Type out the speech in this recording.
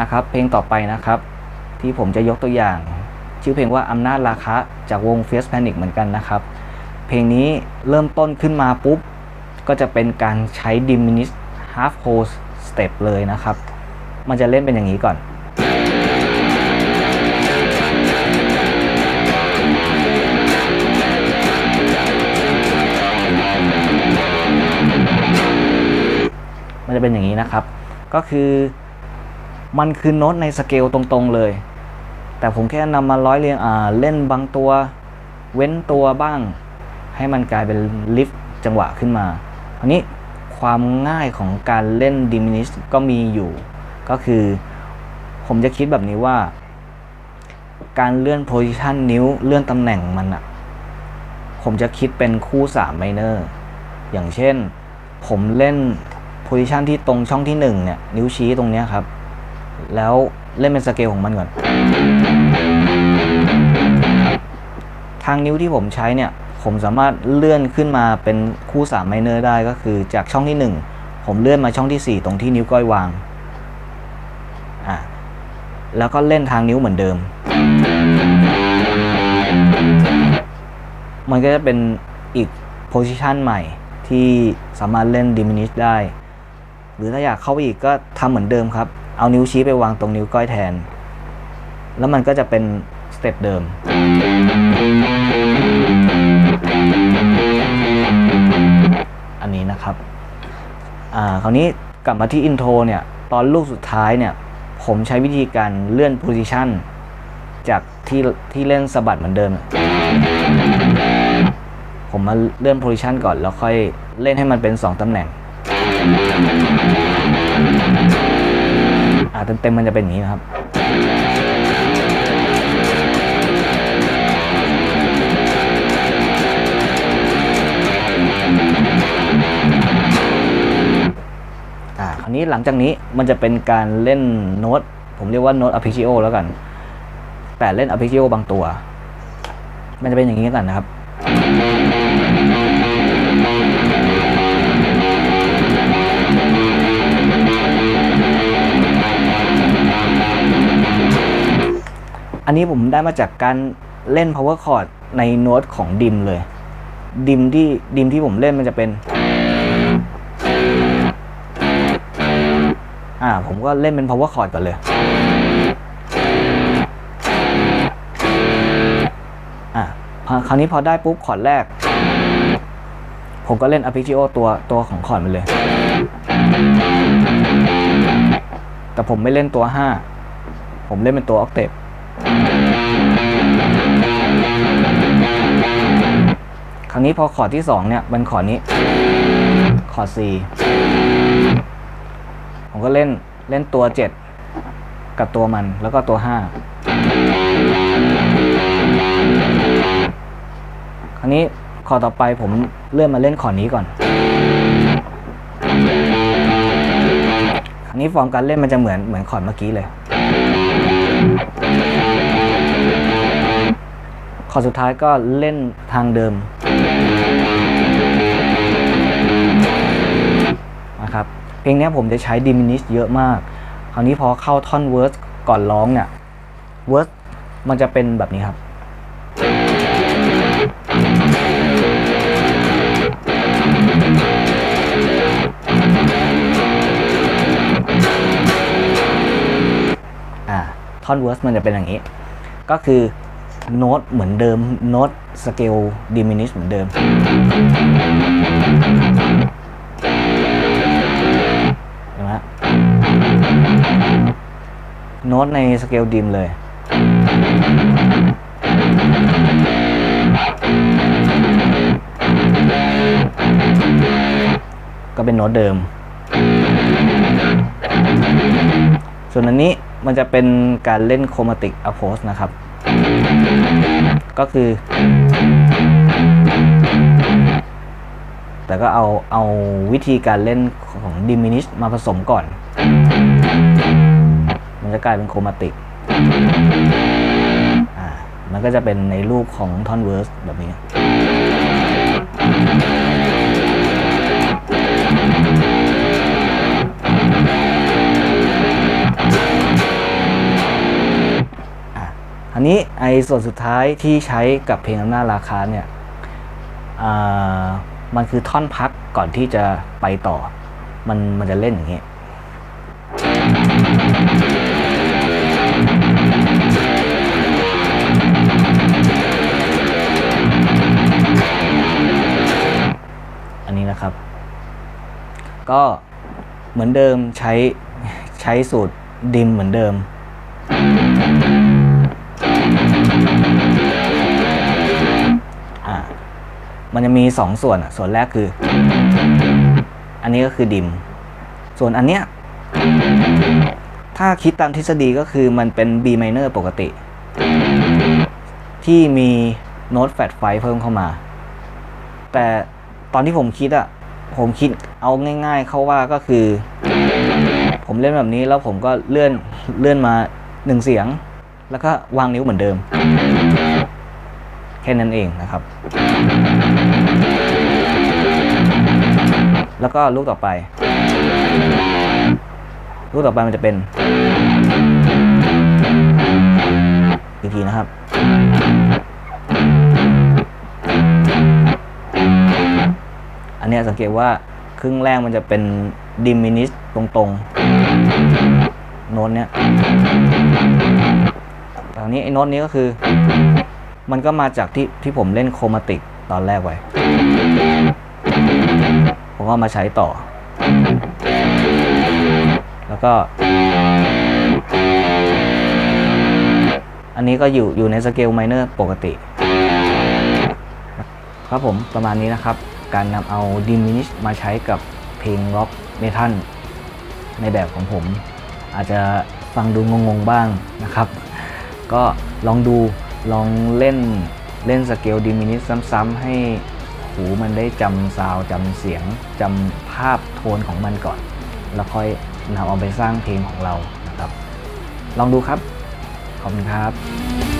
นะครับ เพลงต่อไปนะครับ ที่ผมจะยกตัวอย่าง ชื่อเพลงว่าอำนาจราคะจากวง f i e r c e Panic เหมือนกันนะครับ เพลงนี้เริ่มต้นขึ้นมาปุ๊บ ก็จะเป็นการใช้ diminish half whole step เลยนะครับ มันจะเล่นเป็นอย่างนี้ก่อนมันจะเป็นอย่างนี้นะครับ ก็คือ มันคือโน้ตในสเกลตรงๆเลย แต่ผมแค่นำมาร้อยเรียงอ่าเล่นบางตัว เว้นตัวบ้าง ให้มันกลายเป็นลิฟต์จังหวะขึ้นมาอันนี้ความง่ายของการเล่น diminish ก็มีอยู่ ก็คือผมจะคิดแบบนี้ว่า การเลื่อน position นิ้วเลื่อนตำแหน่งมันอะผมจะคิดเป็นคู่3 minor อย่างเช่น ผมเล่น position ที่ตรงช่องที่1เนี่ยนิ้วชี้ตรงนี้ครับ แล้วเล่นเป็นสเกลของมันก่อน ทางนิ้วที่ผมใช้เนี่ย ผมสามารถเลื่อนขึ้นมาเป็นคู่3 minor ได้ก็คือจากช่องที่ 1 ผมเลื่อนมาช่องที่ 4 ตรงที่นิ้วก้อยวางอะแล้วก็เล่นทางนิ้วเหมือนเดิม มันก็จะเป็นอีกโพซิชันใหม่ที่สามารถเล่น diminish ได้ หรือถ้าอยากเข้าไปอีกก็ทำเหมือนเดิมครับ เอานิ้วชี้ไปวางตรงนิ้วก้อยแทน แล้วมันก็จะเป็นสเต็ปเดิม อันนี้นะครับ อ่า คราวนี้กลับมาที่อินโทรเนี่ย ตอนลูกสุดท้ายเนี่ย ผมใช้วิธีการเลื่อนโพซิชันจากที่ที่เล่นสะบัดเหมือนเดิม ผมมาเลื่อนโพซิชันก่อน แล้วค่อยเล่นให้มันเป็น 2ตำแหน่ง อ่าเต็มๆมันจะเป็นอย่างนี้นะครับอ่าคราวนี้หลังจากนี้มันจะเป็นการเล่นโน้ต ผมเรียกว่าโน้ต arpeggio แล้วกัน แต่เล่น arpeggio บางตัว มันจะเป็นอย่างนี้กันนะครับ อันนี้ผมได้มาจากการเล่น power chord ในโน้ตของดิมเลย ดิมที่ดิมที่ผมเล่นมันจะเป็น อ่าผมก็เล่นเป็น power chord ก่อนเลย อ่าคราวนี้พอได้ปุ๊บคอร์ดแรก ผมก็เล่น arpeggio ตัวตัวของคอร์ดมันเลย แต่ผมไม่เล่นตัว 5 ผมเล่นเป็นตัว octave คราวนี้พอคอร์ดที่ 2 เนี่ยเป็นคอร์ดนี้คอร์ด C ผมก็เล่นเล่นตัว 7 กับตัวมันแล้วก็ตัว 5 คราวนี้คอร์ดต่อไปผมเลื่อนมาเล่นคอร์ดนี้ก่อน คราวนี้ฟอร์มการเล่นมันจะเหมือนเหมือนคอร์ดเมื่อกี้เลย อสุดท้ายก็เล่นทางเดิมนะครับเพลงนี้ผมจะใช้ diminish เยอะมาก คราวนี้พอเข้าท่อน verse ก่อนร้องเนี่ย verse มันจะเป็นแบบนี้ครับอ่าท่อน verse มันจะเป็นอย่างนี้ ก็คือ โน้ตเหมือนเดิม โน้ตสเกล diminish เหมือนเดิม เห็นไหมโน้ตในสเกลดิมเลย ก็เป็นโน้ตเดิม ส่วนอันนี้มันจะเป็นการเล่นโครมาติกอ p โพสนะครับ ก็คือ แต่ก็เอาเอาวิธีการเล่นของ diminish มาผสมก่อน มันจะกลายเป็นโครมาติกอ่ามันก็จะเป็นในรูปของท่อนเวิร์สแบบนี้ อันนี้ไอ้ส่วนสุดท้ายที่ใช้กับเพลงอำนาจราคาเนี่ยมันคือท่อนพักก่อนที่จะไปต่อ มันมันจะเล่นอย่างนี้อันนี้นะครับ ก็เหมือนเดิมใช้ใช้สูตรดิมเหมือนเดิม มันจะมีสองส่วนอะส่วนแรกคือ อันนี้ก็คือดิม ส่วนอันเนี้ยถ้าคิดตามทฤษฎีก็คือมันเป็น B minor ปกติ ที่มีโน้ตแฟดไฟเพิ่มเข้ามา แต่ตอนที่ผมคิดอะผมคิดเอาง่ายๆ เข้าว่าก็คือ ผมเล่นแบบนี้แล้วผมก็เลื่อนเลื่อนมาหนึ่งเสียง แล้วก็วางนิ้วเหมือนเดิม แค่นั้นเองนะครับ แล้วก็ลูกต่อไป ลูกต่อไปมันจะเป็น อีกทีนะครับ อันนี้สังเกตว่าครึ่งแรกมันจะเป็นดิมินิสตรงๆ โน้ตเนี้ยต่อันนี้ไอ้โน้ตนี้ก็คือ มันก็มาจากที่ที่ผมเล่นโครมาติกตอนแรกไว้ ผมก็มาใช้ต่อ แล้วก็ อันนี้ก็อยู่อยู่ในสเกลไมเนอร์ปกติ ครับผมประมาณนี้นะครับ การนำเอา diminish มาใช้กับเพลงร็อกเมทัลในแบบของผม อาจจะฟังดูงงๆบ้างนะครับ ก็ลองดูลองเล่นเล่นสเกล diminish ซ้ำๆให้ หูมันได้จำซาวด์จำเสียงจำภาพโทนของมันก่อน แล้วค่อยนำเอาไปสร้างเพลงของเรานะครับ ลองดูครับ ขอบคุณครับ